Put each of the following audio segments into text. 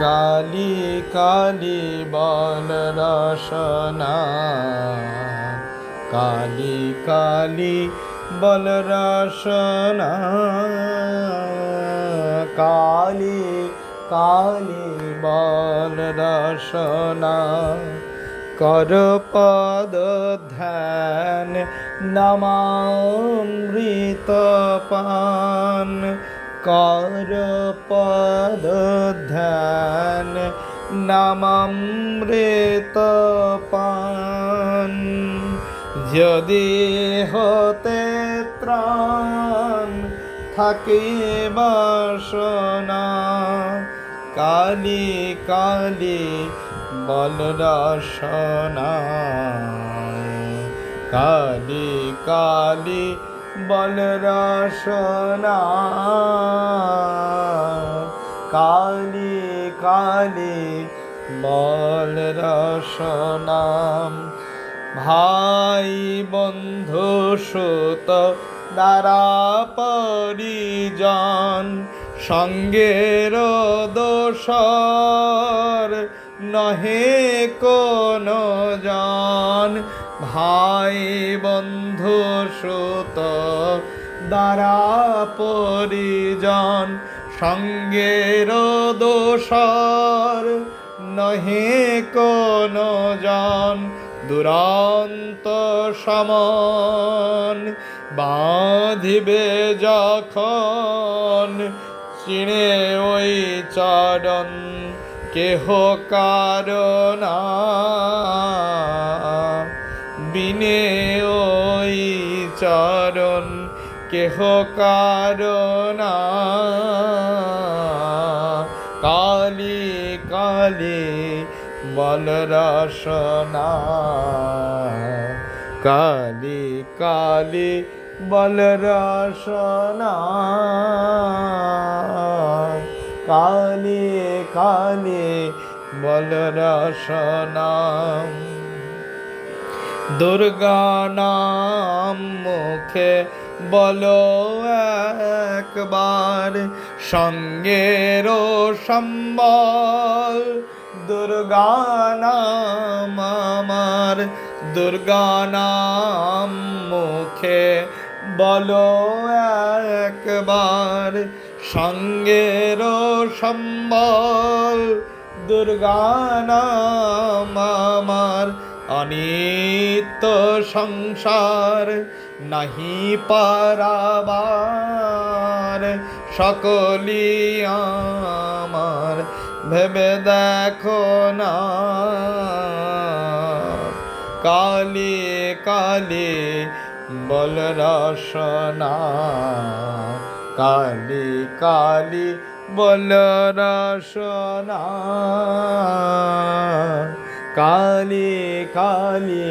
কালি কালি বল রসনা, কালি কালি বল রসনা, কালি কালি বল রসনা। কর পদ ধ্যান, নমামৃত পান কর পদ ধ্যান নমামৃত পান। যদি হতে ত্রাণ থাকে বাসনা, কালি কালি বল রসনা কালি কালি বল রসনা কালি কালি বল রসনা ভাই বন্ধু সুত দ্বারা পরিজন, সঙ্গের দোষর নহে কোন জন। ভাই বন্ধু সুত দ্বারা পরিজন সঙ্গের দোষর নহে কোন জন দুরন্ত সমন বাঁধিবে যখন চিনে ওই চরণ কেহ কারণা কেহ কারণা কালি কালি বল রসনা। কালি কালি বল রসনা। কালি কালি বল রসনা। দুর্গা নাম মুখে বলো একবার, সঙ্গের সম্বল। দুর্গা নাম আমার, দুর্গা নাম মুখে। বলো একবার, সঙ্গের সম্বল। দুর্গা নাম আমার, অনিত্য সংসার। নাহি পারাবার সকলি আমার। ভেবে দেখো না, কালি কালি বল রসনা। কালি কালি বল রসনা। কালি কালি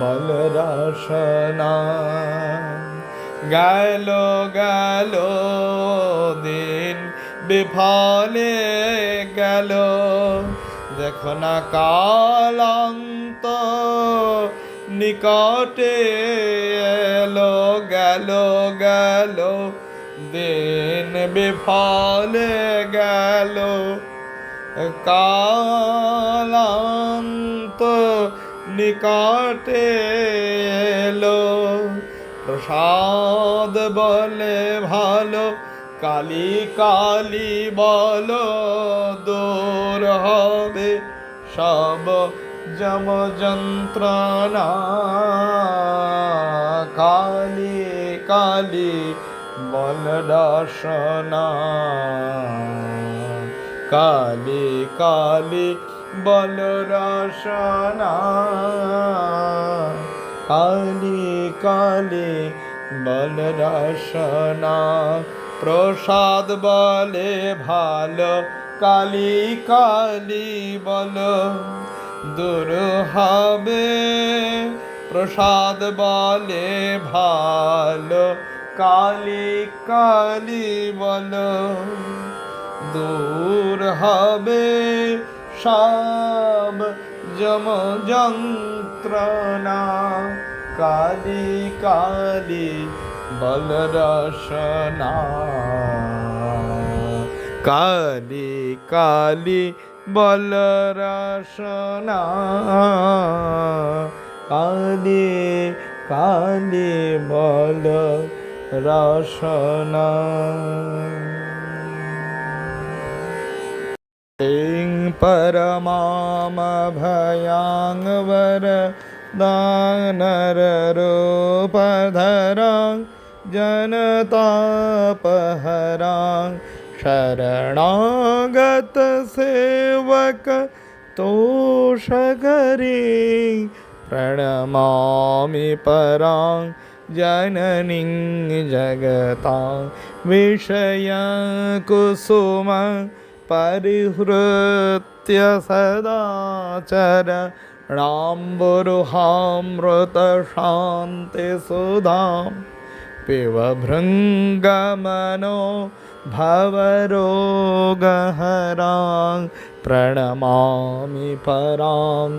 বল রসনা গেল গেল দিন বিফলে গেল। দেখো না কালান্ত নিকটে এলো, গেল গেল, দিন বিফলে গেল। কালান্ত নিকটে এলো। প্রসাদ বলে, ভালো, কালি কালি বলো, দূর হবে সব যম যন্ত্রণা কালি কালি বল রসনা কালি কালি বল রসনা কালি কালি বল রসনা প্রসাদ বলে ভালো, কালি কালি বল। দূর হবে, প্রসাদ বলে ভালো, কালি কালি বল। দূর হবে সব যম যন্ত্রণা। কালি কালি বল রসনা। কালি কালি বল রসনা। কালি কালি বল রসনা। परमामभयाङ्वर दानररूपधरां जनतापहरां शरणागतसेवक तोषकरी प्रणमामि परां जननीं जगतां विषयकुसुम परिहृत्य सदाचर राम्बुरुहामृतशान्तिसुधां पिबभृङ्गमनो भवरोगहरां प्रणमामि परां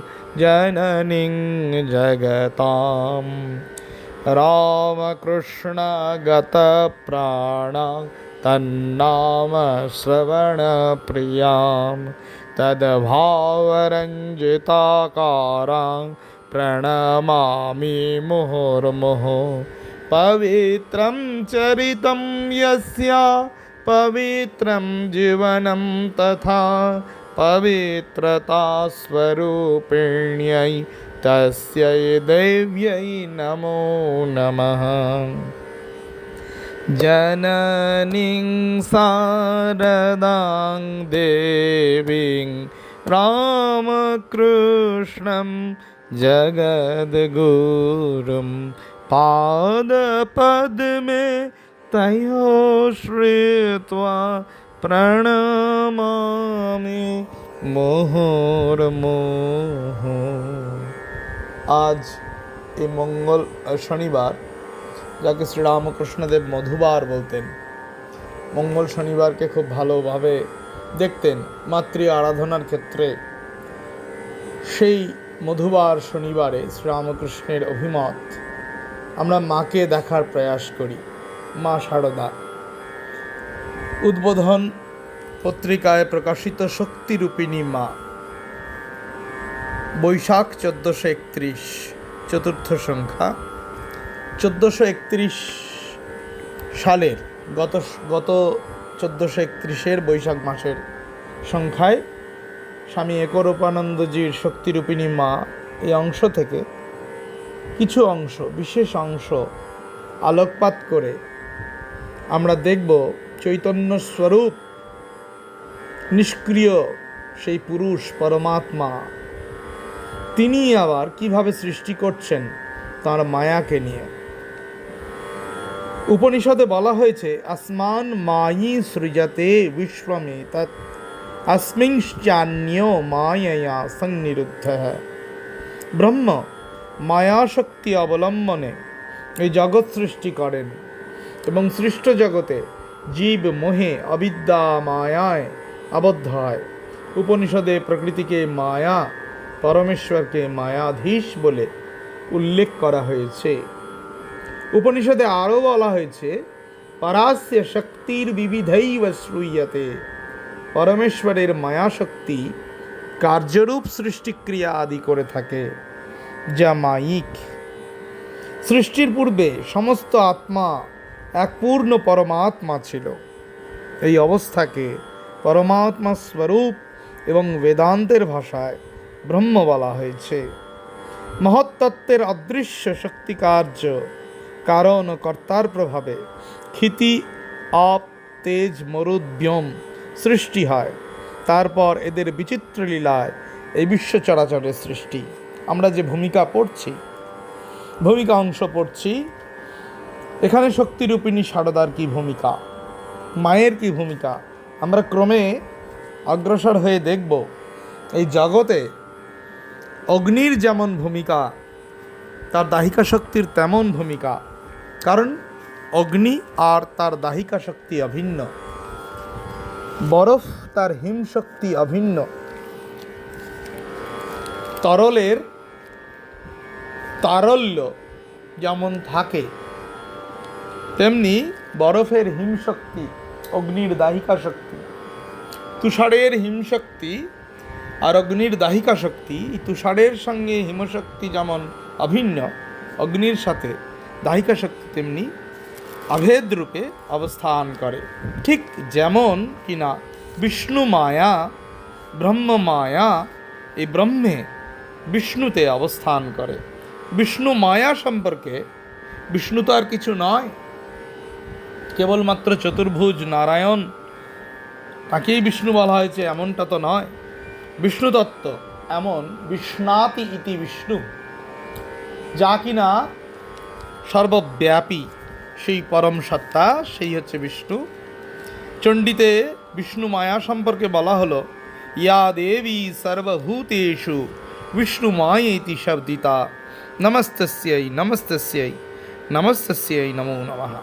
जननीं जगताम् रामकृष्णगतप्राणा तन्नाम श्रवणप्रियाँ तद्भावरञ्जिताकारां प्रणमामि मुहुर्मुहुः। पवित्रं चरितं यस्य, पवित्रं जीवनं तथा पवित्रतास्वरूपिण्यै तस्यै देव्यै नमो नमः। ജനനിം സാരദാം ദേവീം രാമകൃഷ്ണം ജഗദ്ഗുരും പാദപദ്മേ തയോ ശ്രീത്വ പ്രണമാമി মোহরমোহ আজ এই মঙ্গল শনিবার যাকে শ্রীরামকৃষ্ণদেব মধুবার বলতেন। মঙ্গল শনিবারকে খুব ভালোভাবে দেখতেন মাতৃ আরাধনার ক্ষেত্রে। সেই মধুবার শনিবারে শ্রীরামকৃষ্ণের অভিমত, আমরা মাকে দেখার প্রয়াস করি, মা শারদা উদ্বোধন পত্রিকায় প্রকাশিত শক্তিরূপিণী মা। বৈশাখ চোদ্দোশো একত্রিশ, চতুর্থ সংখ্যা। চোদ্দোশো একত্রিশ সালের গত গত চোদ্দোশো একত্রিশের বৈশাখ মাসের সংখ্যায় স্বামী একরূপানন্দজির শক্তিরূপিণী মা এই অংশ থেকে কিছু অংশ, বিশেষ অংশ আলোকপাত করে আমরা দেখব চৈতন্য স্বরূপ নিষ্ক্রিয় সেই পুরুষ পরমাত্মা। তিনি আবার কীভাবে সৃষ্টি করছেন তার মায়াকে নিয়ে। উপনিষদে বলা হয়েছে আসমান মায়ি সৃজতে বিশ্বমে তৎ अस्मिंश्चान्यो মায়া সংনিরুদ্ধ ব্রহ্ম মায়াশক্তি অবলম্বনে এই জগৎ সৃষ্টি করেন এবং সৃষ্ট জগতে জীব মোহে অবিদ্যা মায়ায় আবদ্ধ হয় উপনিষদে প্রকৃতিকে মায়া পরমেশ্বরকে মায়াধীশ বলে উল্লেখ করা হয়েছে উপনিষদে আরও বলা হয়েছে, পরাস্য শক্তির বিবিধৈব শ্রুয়তে। পরমেশ্বরের মায়াশক্তি কার্যরূপ সৃষ্টিক্রিয়া আদি করে থাকে, যা মায়িক। সৃষ্টির পূর্বে সমস্ত আত্মা এক পূর্ণ পরমাত্মা ছিল। এই অবস্থাকে পরমাত্মা স্বরূপ এবং বেদান্তের ভাষায় ব্রহ্ম বলা হয়েছে। মহত্তত্ত্বের অদৃশ্য শক্তি কার্য কারণ ও কর্তার প্রভাবে ক্ষিতি আপ তেজ মরুদ ব্যোম সৃষ্টি হয়। তারপর এদের বিচিত্র লীলায় এই বিশ্ব চরাচরের সৃষ্টি। আমরা যে ভূমিকা পড়ছি, ভূমিকা অংশ পড়ছি, এখানে শক্তিরূপিণী সারদার কি ভূমিকা, মায়ের কি ভূমিকা, আমরা ক্রমে অগ্রসর হয়ে দেখব। এই জগতে অগ্নির যেমন ভূমিকা, তার দাহিকা শক্তির তেমন ভূমিকা কারণ অগ্নি আর তার দাহিকা শক্তি অভিন্ন। বরফ তার হিম শক্তি অভিন্ন। তরলের তারল্য যেমন থাকে, তেমনি বরফের হিম শক্তি, অগ্নির দাহিকা শক্তি, তুষারের হিমশক্তি আর অগ্নির দাহিকা শক্তি তুষারের সঙ্গে হিমশক্তি যেমন অভিন্ন, অগ্নির সাথে। দাহিকা শক্তি তেমনি অভেদ রূপে অবস্থান করে। ঠিক যেমন কিনা বিষ্ণু মায়া, ব্রহ্ম মায়া এই ব্রহ্মে বিষ্ণুতে অবস্থান করে। বিষ্ণু মায়া সম্পর্কে বিষ্ণু তো আর কিছু নয়। কেবলমাত্র চতুর্ভুজ নারায়ণ, তাকেই বিষ্ণু বলা হয়েছে, এমনটা তো নয়। বিষ্ণু তত্ত্ব এমন বিষ্ণাতি ইতি বিষ্ণু, যা কিনা সর্বব্যাপী সেই পরম সত্তা, সেই হচ্ছে বিষ্ণু। চণ্ডীতে বিষ্ণু মায়া সম্পর্কে বলা হলো, ইয়া দেবী সর্বভূতেষু, বিষ্ণু মায়েতি শব্দিতা নমস্তস্যই নমস্তস্যই নমস্তস্যই নমো নমঃ।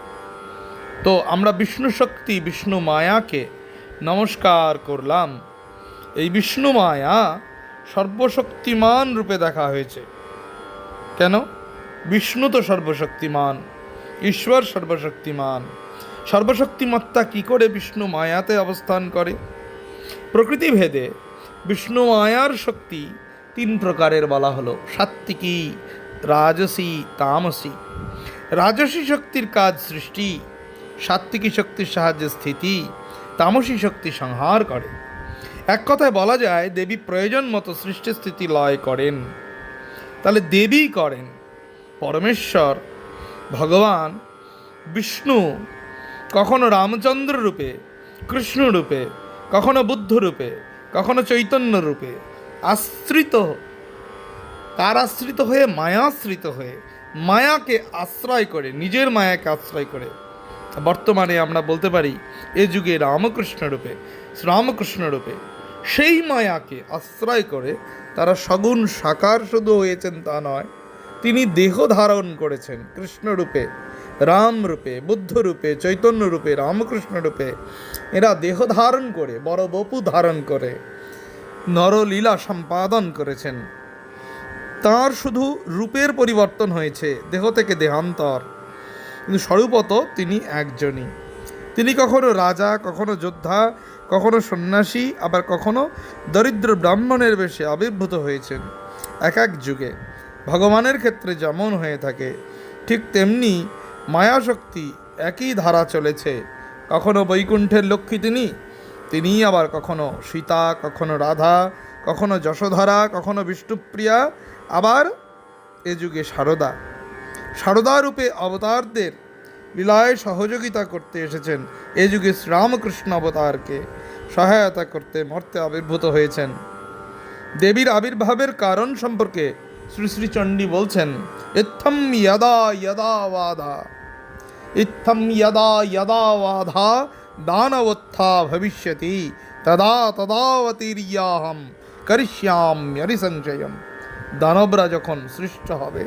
তো আমরা বিষ্ণু শক্তি, বিষ্ণু মায়াকে নমস্কার করলাম। এই বিষ্ণু মায়া সর্বশক্তিমান রূপে দেখা হয়েছে। কেন? বিষ্ণু তো সর্বশক্তিমান, ঈশ্বর সর্বশক্তিমান। সর্বশক্তিমত্তা কি করে বিষ্ণু মায়াতে অবস্থান করে? প্রকৃতি ভেদে বিষ্ণু মায়ার শক্তি তিন প্রকারের বলা হলো, সাত্ত্বিকী, রাজসী, তামসী। রাজসী শক্তির কাজ সৃষ্টি, সাত্ত্বিকী শক্তির সাহায্যে স্থিতি, তামসী শক্তি সংহার করে। এক কথায় বলা যায়, দেবী প্রয়োজন মতো সৃষ্টি স্থিতি লয় করেন। তাহলে দেবী করেন। পরমেশ্বর, ভগবান, বিষ্ণু, কখনো রামচন্দ্র রূপে, কৃষ্ণ রূপে, কখনো বুদ্ধ রূপে, কখনো চৈতন্য রূপে আশ্রিত তার আশ্রিত হয়ে মায়াশ্রিত হয়ে মায়াকে আশ্রয় করে, নিজের মায়াকে আশ্রয় করে। বর্তমানে আমরা বলতে পারি, এ যুগে রামকৃষ্ণ রূপে, শ্রীরামকৃষ্ণ রূপে সেই মায়াকে আশ্রয় করে তারা সগুণ সাকার শুধু হয়েছেন তা নয় তিনি দেহ ধারণ করেছেন কৃষ্ণ রূপে, রাম রূপে, বুদ্ধ রূপে, চৈতন্য রূপে, রামকৃষ্ণ রূপে। এরা দেহ ধারণ করে, বড় বপু ধারণ করে, নরলীলা সম্পাদন করেছেন। তার শুধু রূপের পরিবর্তন হয়েছে, দেহ থেকে দেহান্তর। কিন্তু স্বরূপত তিনি একজনই। তিনি কখনো রাজা, কখনো যোদ্ধা, কখনো সন্ন্যাসী, আবার কখনো দরিদ্র ব্রাহ্মণের বেশে আবির্ভূত হয়েছেন। এক এক যুগে ভগবানের ক্ষেত্রে যেমন হয়ে থাকে, ঠিক তেমনি মায়াশক্তি একই ধারা চলেছে। কখনো বৈকুণ্ঠের লক্ষ্মী তিনি তিনিই আবার কখনো সীতা, কখনো রাধা, কখনো যশোধরা, কখনো বিষ্ণুপ্রিয়া, আবার এ যুগে সারদা। সারদা রূপে অবতারদের লীলায় সহযোগিতা করতে এসেছেন। এ যুগে শ্রীরামকৃষ্ণ অবতারকে সহায়তা করতে মর্তে আবির্ভূত হয়েছেন। দেবীর আবির্ভাবের কারণ সম্পর্কে শ্রী শ্রী চণ্ডী বলছেন, ইত্থম যদা যদা বাধা ইত্থম যদা যদা বাধা, দানবোত্থা ভবিষ্যতি, তদা তদাবতীর্যাহম করিষ্যাম্যরি সংশয়ম দানবরা যখন সৃষ্ট হবে,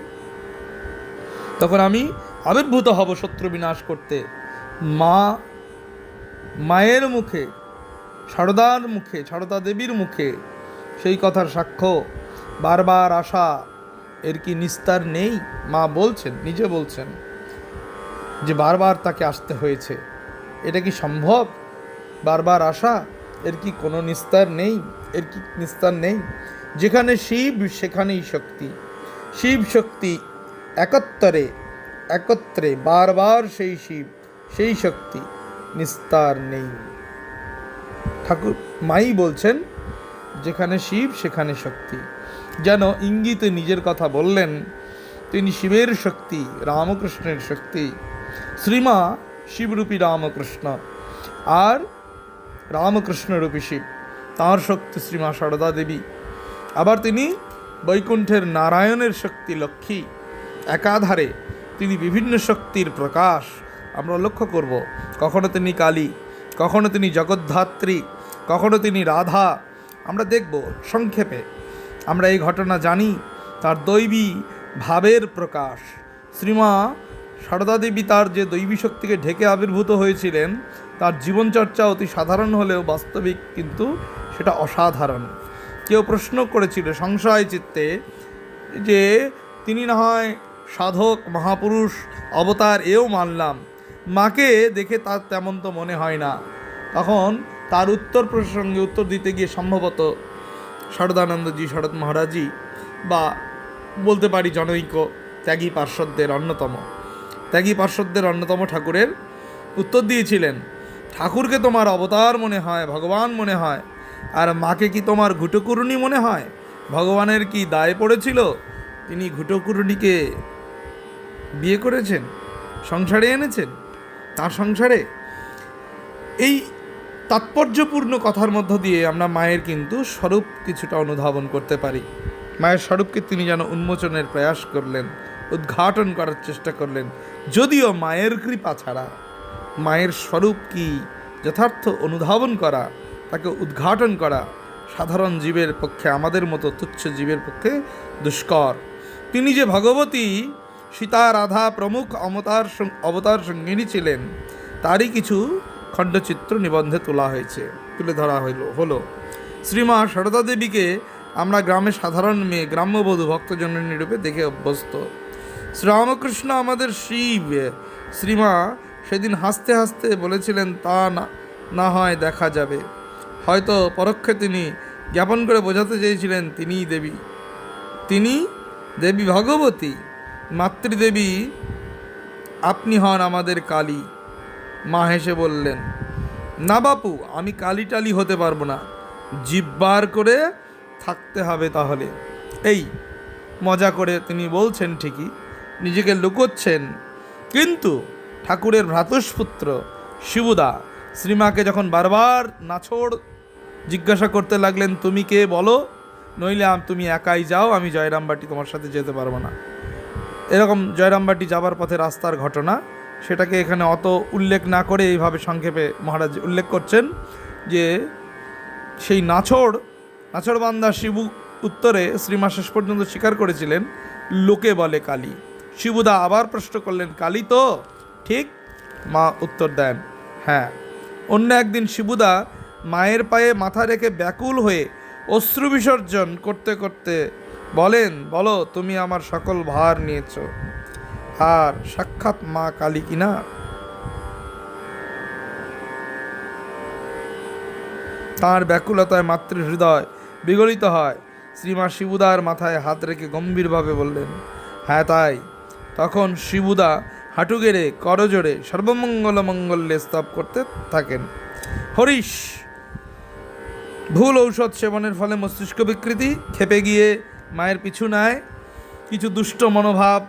তখন আমি আবির্ভূত হব শত্রু বিনাশ করতে। মা, মায়ের মুখে, সারদার মুখে, সারদা দেবীর মুখে সেই কথার সাক্ষ্য বারবার আসা এর কি নিস্তার নেই? মা বলছেন, নিজে বলছেন যে বারবার তাকে আসতে হয়েছে। এটা কি সম্ভব? বারবার আসা, এর কি কোনো নিস্তার নেই? এর কি নিস্তার নেই? যেখানে শিব, সেখানেই শক্তি। শিব শক্তি একত্তরে, একত্রে বারবার সেই শিব, সেই শক্তি, নিস্তার নেই। ঠাকুর, মাই বলছেন, যেখানে শিব, সেখানে শক্তি। যেন ইঙ্গিতে নিজের কথা বললেন তিনি শিবের শক্তি, রামকৃষ্ণের শক্তি। শ্রীমা শিবরূপী রামকৃষ্ণ আর রামকৃষ্ণরূপী শিব। তাঁর শক্তি শ্রীমা সারদা দেবী। আবার তিনি বৈকুণ্ঠের নারায়ণের শক্তি লক্ষ্মী। একাধারে তিনি বিভিন্ন শক্তির প্রকাশ। আমরা লক্ষ্য করব, কখনো তিনি কালী, কখনো তিনি জগদ্ধাত্রী, কখনো তিনি রাধা। আমরা দেখব সংক্ষেপে আমরা এই ঘটনা জানি, তার দৈবী ভাবের প্রকাশ। শ্রীমা সারদা দেবী তার যে দৈবী শক্তিকে ঢেকে আবির্ভূত হয়েছিলেন, তার জীবনচর্চা অতি সাধারণ হলেও বাস্তবিক কিন্তু সেটা অসাধারণ। কেউ প্রশ্ন করেছিল সংশয় চিত্তে যে তিনি না হয় সাধক, মহাপুরুষ, অবতার এও মানলাম। মাকে দেখে তার তেমন তো মনে হয় না। তখন তার উত্তর প্রসঙ্গে উত্তর দিতে গিয়ে সম্ভবত শরদানন্দজি, শরৎ মহারাজই বা বলতে পারি জনৈক ত্যাগী পার্শ্বদের অন্যতম। ত্যাগী পার্শ্বদের অন্যতম ঠাকুরের উত্তর দিয়েছিলেন, ঠাকুরকে তোমার অবতার মনে হয়, ভগবান মনে হয়, আর মাকে কি তোমার ঘুটকুরুনি মনে হয়? ভগবানের কি দায় পড়েছিল? তিনি ঘুটকুরুনিকে বিয়ে করেছেন, সংসারে এনেছেন, তার সংসারে? এই তাৎপর্যপূর্ণ কথার মধ্য দিয়ে আমরা মায়ের কিন্তু স্বরূপ কিছুটা অনুধাবন করতে পারি। মায়ের স্বরূপকে তিনি যেন উন্মোচনের প্রয়াস করলেন, উদ্ঘাটন করার চেষ্টা করলেন, যদিও মায়ের কৃপা ছাড়া। মায়ের স্বরূপ কি যথার্থ অনুধাবন করা, তাকে উদ্ঘাটন করা সাধারণ জীবের পক্ষে, আমাদের মতো তুচ্ছ জীবের পক্ষে দুষ্কর। তিনি যে ভগবতী সীতা, রাধা, প্রমুখ অমতার সং- অবতার সঙ্গিনী ছিলেন, তারই কিছু খণ্ডচিত্র নিবন্ধে তোলা হয়েছে, তুলে ধরা হইল, হলো, শ্রীমা সারদা দেবীকে আমরা গ্রামে সাধারণ মেয়ে, গ্রাম্যবধূ ভক্তজননী রূপে দেখে অভ্যস্ত। শ্রীরামকৃষ্ণ আমাদের শিব। শ্রীমা সেদিন হাসতে হাসতে বলেছিলেন, তা না না হয় দেখা যাবে। হয়তো পরোক্ষে তিনি জ্ঞাপন করে বোঝাতে চেয়েছিলেন, তিনিই দেবী। তিনি দেবী ভগবতী, মাতৃদেবী, আপনি হন আমাদের কালী। মা হেসে বললেন, না বাপু, আমি কালিটালি হতে পারব না। জিব্বার করে থাকতে হবে তাহলে। এই মজা করে তিনি বলছেন ঠিকই, নিজেকে লুকোচ্ছেন। কিন্তু ঠাকুরের ভ্রাতুষ্পুত্র শিবুদা শ্রীমাকে যখন বারবার নাছোড় জিজ্ঞাসা করতে লাগলেন, তুমি কে বলো? নইলে তুমি একাই যাও, আমি জয়রামবাটি তোমার সাথে যেতে পারব না। এরকম জয়রামবাটি যাবার পথে রাস্তার ঘটনা। সেটাকে এখানে অত উল্লেখ না করে এইভাবে সংক্ষেপে মহারাজ উল্লেখ করছেন যে সেই নাছড় নাছড় বান্দা শিবু উত্তরে শ্রীমা শেষ পর্যন্ত স্বীকার করেছিলেন, লোকে বলে কালী। শিবুদা আবার প্রশ্ন করলেন, কালী তো? ঠিক। মা উত্তর দেন হ্যাঁ। অন্য একদিন শিবুদা মায়ের পায়ে মাথা রেখে ব্যাকুল হয়ে অশ্রু বিসর্জন করতে করতে বলেন, বলো, তুমি আমার সকল ভার নিয়েছো। আর সাক্ষাৎ মা কালী কিনা? তাঁর ব্যাকুলতায় মাতৃ হৃদয় বিগলিত হয়। শ্রীমা শিবুদার মাথায় হাত রেখে গম্ভীরভাবে বললেন হ্যাঁ তাই। তখন শিবুদা হাঁটু গেড়ে করজোড়ে সর্বমঙ্গল মঙ্গলে স্তব করতে থাকেন। হরিশ, ভুল ঔষধ সেবনের ফলে মস্তিষ্ক বিকৃতি, খেপে গিয়ে মায়ের পিছু নেয়। কিছু দুষ্ট মনোভাব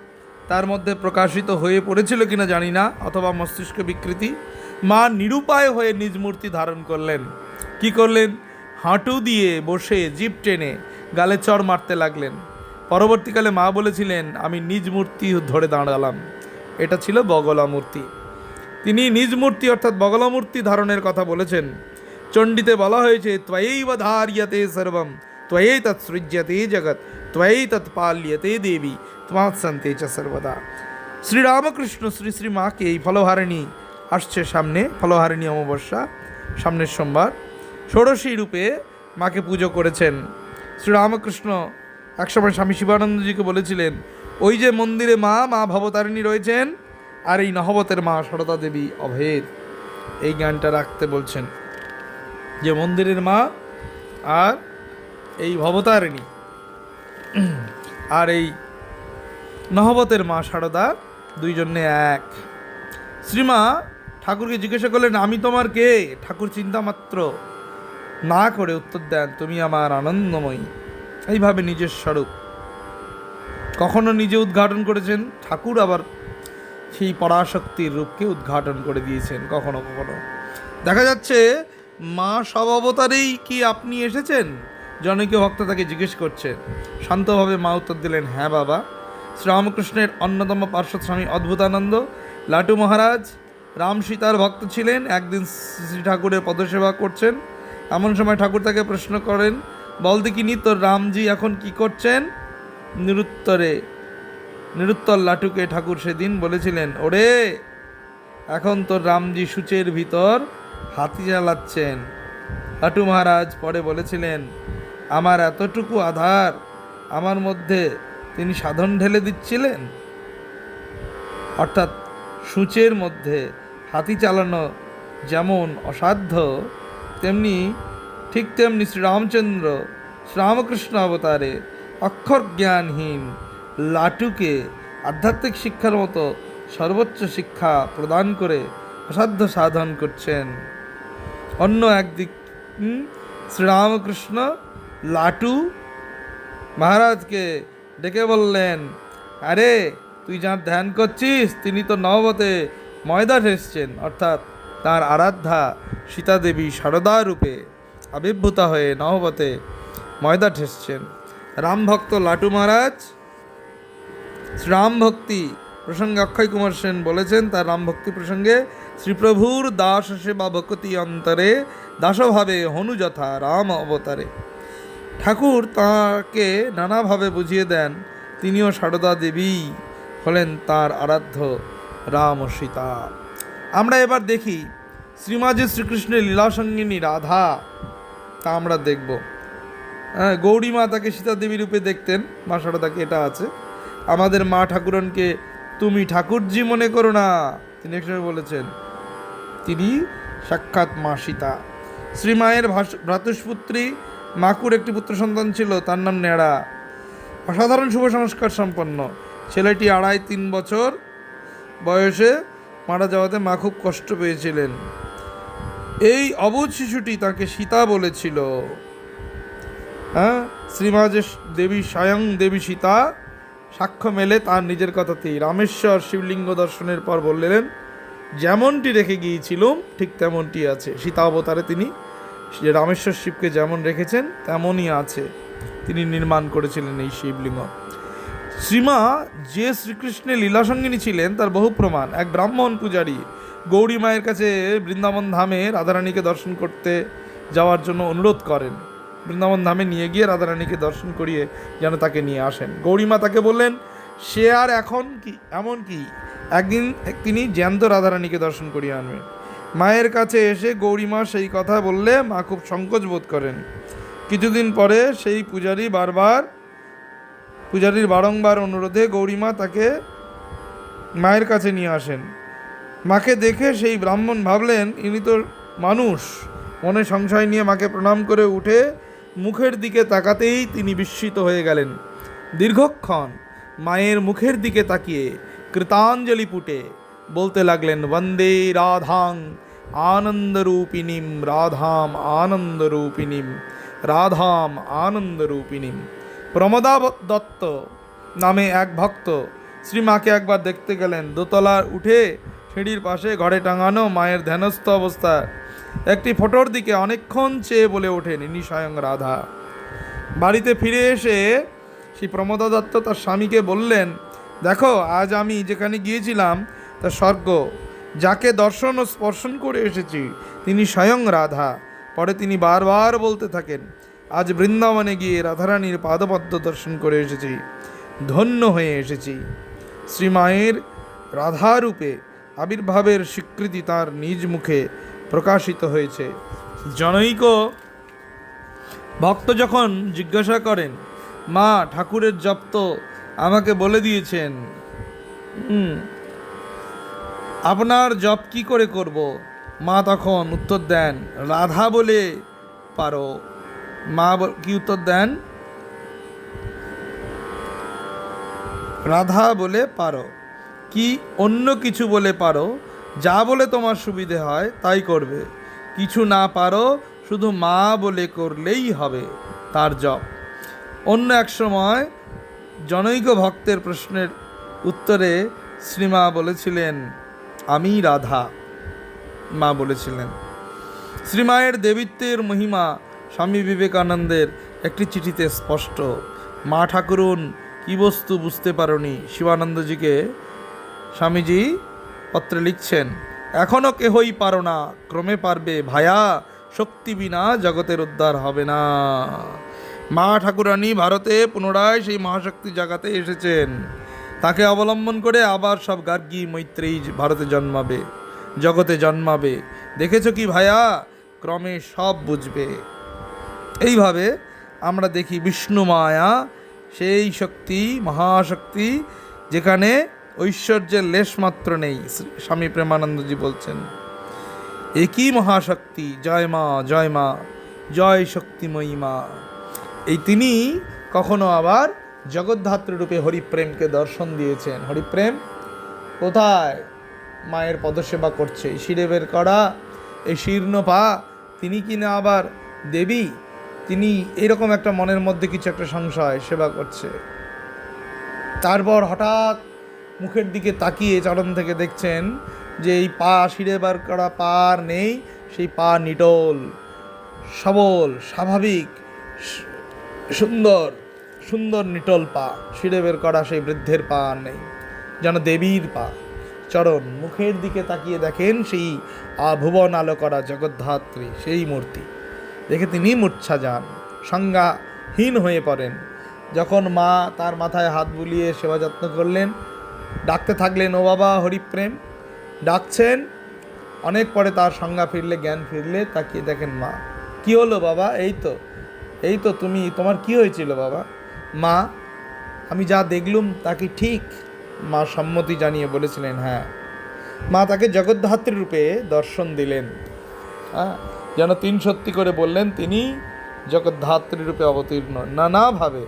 তার মধ্যে প্রকাশিত হয়ে পড়েছিল কিনা জানি না, অথবা মস্তিষ্ক বিকৃতি। মা নিরুপায় হয়ে নিজ মূর্তি ধারণ করলেন। কি করলেন? হাঁটু দিয়ে বসে জিপ টেনে গালে চড় মারতে লাগলেন। পরবর্তীকালে মা বলেছিলেন, আমি নিজ মূর্তি ধরে দাঁড়ালাম। এটা ছিল বগলা মূর্তি। তিনি নিজ মূর্তি, অর্থাৎ বগলা মূর্তি ধারণের কথা বলেছেন। চণ্ডীতে বলা হয়েছে, ত্বয়ৈব ধার্যতে সর্বম ত্বয়ৈ তৎ সৃজ্যতে জগৎ ত্বয়ৈ তৎ পাল্যতে দেবী। তোমাৎ সন্তে চ সর্বদা শ্রীরামকৃষ্ণ শ্রী শ্রী মাকে এই ফলহারিণী আসছে সামনে ফলহারিণী অমাবস্যা, সামনের সোমবার। ষোড়শী রূপে মাকে পুজো করেছেন শ্রীরামকৃষ্ণ। একসময় স্বামী শিবানন্দজিকে বলেছিলেন, ওই যে মন্দিরে মা মা ভবতারিণী রয়েছেন, আর এই নহবতের মা সরদা দেবী অভেদ। এই গানটা রাখতে বলছেন, যে মন্দিরের মা, আর এই ভবতারিণী। আর এই নহবতের মা সারদা, দুইজনে এক। শ্রীমা, ঠাকুরকে জিজ্ঞাসা করলেন, আমি তোমার কে? ঠাকুর চিন্তা মাত্র না করে উত্তর দেন, তুমি আমার আনন্দময়ী। এইভাবে নিজের স্বরূপ। কখনো নিজে উদ্ঘাটন করেছেন, ঠাকুর আবার সেই পরাশক্তির রূপকে উদ্ঘাটন করে দিয়েছেন, কখনো কখনো। দেখা যাচ্ছে, মা সব অবতারেই কি আপনি এসেছেন? জনৈক ভক্ত তাকে জিজ্ঞেস করছে। শান্তভাবে মা উত্তর দিলেন হ্যাঁ বাবা। শ্রীরামকৃষ্ণের অন্যতম পার্শ্বদ স্বামী অদ্ভুতানন্দ। লাটু মহারাজ, রাম সীতার ভক্ত ছিলেন, একদিন শ্রী ঠাকুরের পদসেবা করছেন। এমন সময় ঠাকুর তাকে প্রশ্ন করেন বল দেখিনি তোর রামজি এখন কি করছেন? নিরুত্তরে, নিরুত্তর লাটুকে ঠাকুর সেদিন বলেছিলেন, ওরে, এখন তোর রামজি সূচের ভিতর হাতি চালাচ্ছেন লাটু মহারাজ পরে বলেছিলেন, আমার এতটুকু আধার আমার মধ্যে তিনি সাধন ঢেলে দিচ্ছিলেন? অর্থাৎ সূচের মধ্যে হাতি চালানো যেমন অসাধ্য, তেমনি ঠিক তেমনি শ্রীরামচন্দ্র শ্রীরামকৃষ্ণ অবতারে অক্ষর জ্ঞানহীন লাটুকে আধ্যাত্মিক শিক্ষার মতো সর্বোচ্চ শিক্ষা প্রদান করে অসাধ্য সাধন করছেন। অন্য একদিক শ্রীরামকৃষ্ণ লাটু মহারাজকে ডেকে বললেন, আরে, তুই যার ধ্যান করছিস, তিনি তো নবতে ময়দা এসছেন, অর্থাৎ তার আরাধ্যা সীতা দেবী সারদা রূপে আবির্ভূতা হয়ে নহবতে ময়দা ঠেসছেন রামভক্ত লাটু মহারাজ শ্রীরাম ভক্তি প্রসঙ্গে অক্ষয় কুমার সেন বলেছেন, তার রাম ভক্তি প্রসঙ্গে শ্রীপ্রভুর দাস সেবা ভক্তি অন্তরে দাসভাবে হনু যথা রাম অবতারে। ঠাকুর তাকে নানাভাবে বুঝিয়ে দেন, তিনিও সারদা দেবী হলেন তার আরাধ্য রাম ও সীতা। আমরা এবার দেখি শ্রীমাজি শ্রীকৃষ্ণের লীলাসঙ্গিনী রাধা তা আমরা দেখব। হ্যাঁ গৌরী মা তাকে সীতা দেবী রূপে দেখতেন, মা সারদাকে এটা আছে। আমাদের মা ঠাকুরনকে তুমি ঠাকুরজি মনে করো না, তিনি একসময় বলেছেন। তিনি সাক্ষাৎ মা সীতা। শ্রীমায়ের ভ্রাতুষ্পুত্রী মাকুর একটি পুত্র সন্তান ছিল, তার নাম নেড়া। অসাধারণ শুভ সংস্কার সম্পন্ন। ছেলেটি আড়াই তিন বছর বয়সে মারা যাওয়াতে মা খুব কষ্ট পেয়েছিলেন। এই অবুধ শিশুটি তাকে সীতা বলেছিল। হ্যাঁ? শ্রীমা যে দেবী স্বয়ং দেবী সীতা, সাক্ষ্য মেলে তার নিজের কথাতেই। রামেশ্বর শিবলিঙ্গ দর্শনের পর বললেন, যেমনটি রেখে গিয়েছিলুম, ঠিক তেমনটি আছে। সীতা অবতারে তিনি রামেশ্বর শিবকে যেমন রেখেছেন, তেমনই আছে। তিনি নির্মাণ করেছিলেন এই শিবলিঙ্গ। শ্রীমা যে শ্রীকৃষ্ণের লীলাসঙ্গিনী ছিলেন, তার বহু প্রমাণ। এক ব্রাহ্মণ পূজারী গৌরী মায়ের কাছে বৃন্দাবন ধামে রাধারানীকে দর্শন করতে যাওয়ার জন্য অনুরোধ করেন। বৃন্দাবন ধামে নিয়ে গিয়ে রাধারানীকে দর্শন করিয়ে যেন তাকে নিয়ে আসেন। গৌরীমা তাকে বললেন, সে আর এখন কি, এমন কি? একদিন তিনি জ্যান্ত রাধারানীকে দর্শন করিয়ে আনবেন। মায়ের কাছে এসে গৌরীমা সেই কথা বললে মা খুব সংকোচ বোধ করেন। কিছুদিন পরে সেই পূজারী বারবার, পূজারীর বারংবার অনুরোধে গৌরীমা তাকে মায়ের কাছে নিয়ে আসেন। মাকে দেখে সেই ব্রাহ্মণ ভাবলেন, ইনি তো মানুষ। মনে সংশয় নিয়ে মাকে প্রণাম করে উঠে মুখের দিকে তাকাতেই তিনি বিস্মিত হয়ে গেলেন। দীর্ঘক্ষণ মায়ের মুখের দিকে তাকিয়ে, কৃতাঞ্জলি পুটে বলতে লাগলেন, বন্দে রাধাং, আনন্দরূপিণীম, রাধাম আনন্দরূপিণীম রাধাম আনন্দরূপিণীম। প্রমদা দত্ত নামে এক ভক্ত শ্রীমাকে একবার দেখতে গেলেন। দোতলার উঠে সিঁড়ির পাশে ঘরে টাঙানো মায়ের ধ্যানস্থ অবস্থায় একটি ফটোর দিকে অনেকক্ষণ চেয়ে বলে ওঠেন, ইনি স্বয়ং রাধা। বাড়িতে ফিরে এসে সেই প্রমদা দত্ত তার স্বামীকে বললেন, দেখো, আজ আমি যেখানে গিয়েছিলাম তা স্বর্গ, যাকে দর্শন ও স্পর্শন করে এসেছি, তিনি স্বয়ং রাধা। পরে তিনি বারবার বলতে থাকেন, আজ বৃন্দাবনে গিয়ে রাধারানীর পাদপদ্ম দর্শন করে এসেছি, ধন্য হয়ে এসেছি। শ্রীমায়ের রাধারূপে আবির্ভাবের স্বীকৃতি তার নিজ মুখে প্রকাশিত হয়েছে। জনৈক ভক্ত যখন জিজ্ঞাসা করেন, মা, ঠাকুরের জপ্ত আমাকে বলে দিয়েছেন। হুম আপনার জপ কি করে করব? মা তখন উত্তর দেন, রাধা বলে পারো। মা কি উত্তর দেন? রাধা বলে পারো। কি অন্য কিছু বলে পারো? যা বলে তোমার সুবিধে হয়, তাই করবে। কিছু না পারো, শুধু মা বলে করলেই হবে। তার জপ। অন্য এক সময় জনৈক ভক্তের প্রশ্নের উত্তরে শ্রীমা বলেছিলেন আমি রাধা, মা বলেছিলেন। শ্রীমায়ের দেবীত্বের মহিমা স্বামী বিবেকানন্দের একটি চিঠিতে স্পষ্ট। মা ঠাকুরুন, কি বস্তু বুঝতে পারোনি? শিবানন্দজিকে স্বামীজি পত্রে লিখছেন এখনও কেহই পারো না, ক্রমে পারবে ভায়া, শক্তি বিনা জগতের উদ্ধার হবে না। মা ঠাকুরানী ভারতে পুনরায় সেই মহাশক্তি জাগাতে এসেছেন। তাকে অবলম্বন করে আবার সব গার্গী মৈত্রেয়ী ভারতে জন্মাবে, জগতে জন্মাবে। দেখেছ কি ভায়া ক্রমে সব বুঝবে। এইভাবে আমরা দেখি বিষ্ণু মায়া, সেই শক্তি, মহাশক্তি, যেখানে ঐশ্বর্যের লেশমাত্র নেই স্বামী প্রেমানন্দজি বলছেন। একই মহাশক্তি, জয় মা জয় মা, জয় শক্তিময়ী মা। এই তিনি কখনো আবার জগদ্ধাত্রী রূপে হরিপ্রেমকে দর্শন দিয়েছেন। হরিপ্রেম, কোথায়? মায়ের পদসেবা করছে। শিরে বের করা এই শীর্ণ পা, তিনি কি না আবার দেবী? তিনি এরকম একটা মনের মধ্যে কিছু একটা সংশয়, সেবা করছে। তারপর হঠাৎ মুখের দিকে তাকিয়ে চরণ থেকে দেখছেন যে এই পা শিরে বার করা পা নেই, সেই পা নিটল, সবল, স্বাভাবিক সুন্দর। সুন্দর নিটল পা শিরে বের করা সেই বৃদ্ধের পা আর নেই, যেন দেবীর পা। চরণ মুখের দিকে তাকিয়ে দেখেন সেই আভুবন আলো করা জগদ্ধাত্রী, সেই মূর্তি। দেখে তিনি মূর্ছা যান, সংজ্ঞাহীন হয়ে পড়েন। যখন মা তার মাথায় হাত বুলিয়ে সেবা যত্ন করলেন, ডাকতে থাকলেন, ও বাবা, হরিপ্রেম। ডাকছেন। অনেক পরে তার সংজ্ঞা ফিরলে, জ্ঞান ফিরলে, তাকিয়ে দেখেন মা। কি হলো বাবা? এই তো এই তো তুমি, তোমার কি হয়েছিল বাবা? মা, আমি যা দেখলুম তা কি ঠিক? মা সম্মতি জানিয়ে বলেছিলেন হ্যাঁ। মা তাকে জগদ্ধাত্রী রূপে দর্শন দিলেন। হ্যাঁ যেন তিন সত্যি করে বললেন, তিনি জগদ্ধাত্রী রূপে অবতীর্ণ। নানাভাবে,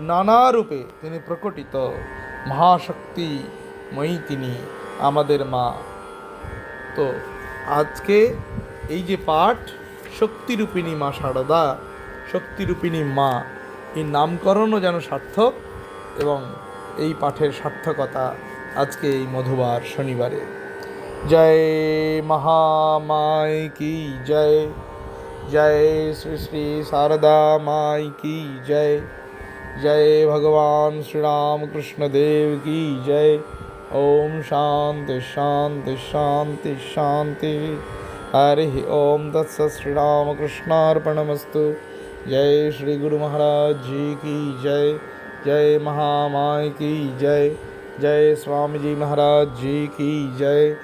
নানা রূপে তিনি প্রকটিত। মহাশক্তি মহাশক্তিময়ী তিনি, আমাদের মা। তো আজকে এই যে পাঠ, শক্তিরূপিণী মা শারদা শক্তিরূপিণী মা এই নামকরণও যেন সার্থক এবং এই পাঠের সার্থকতা আজকে এই মধুবার শনিবারে জয় महामाई की जय जय श्री श्री शारदा माई की जय जय भगवान श्री राम कृष्ण देव की जय ओम शांति शांति शांति शांति हरि ओम तत्सत श्री राम कृष्णार्पणमस्तु जय श्री गुरु महाराज जी की जय जय महामाई की जय जय स्वामी जी महाराज जी की जय।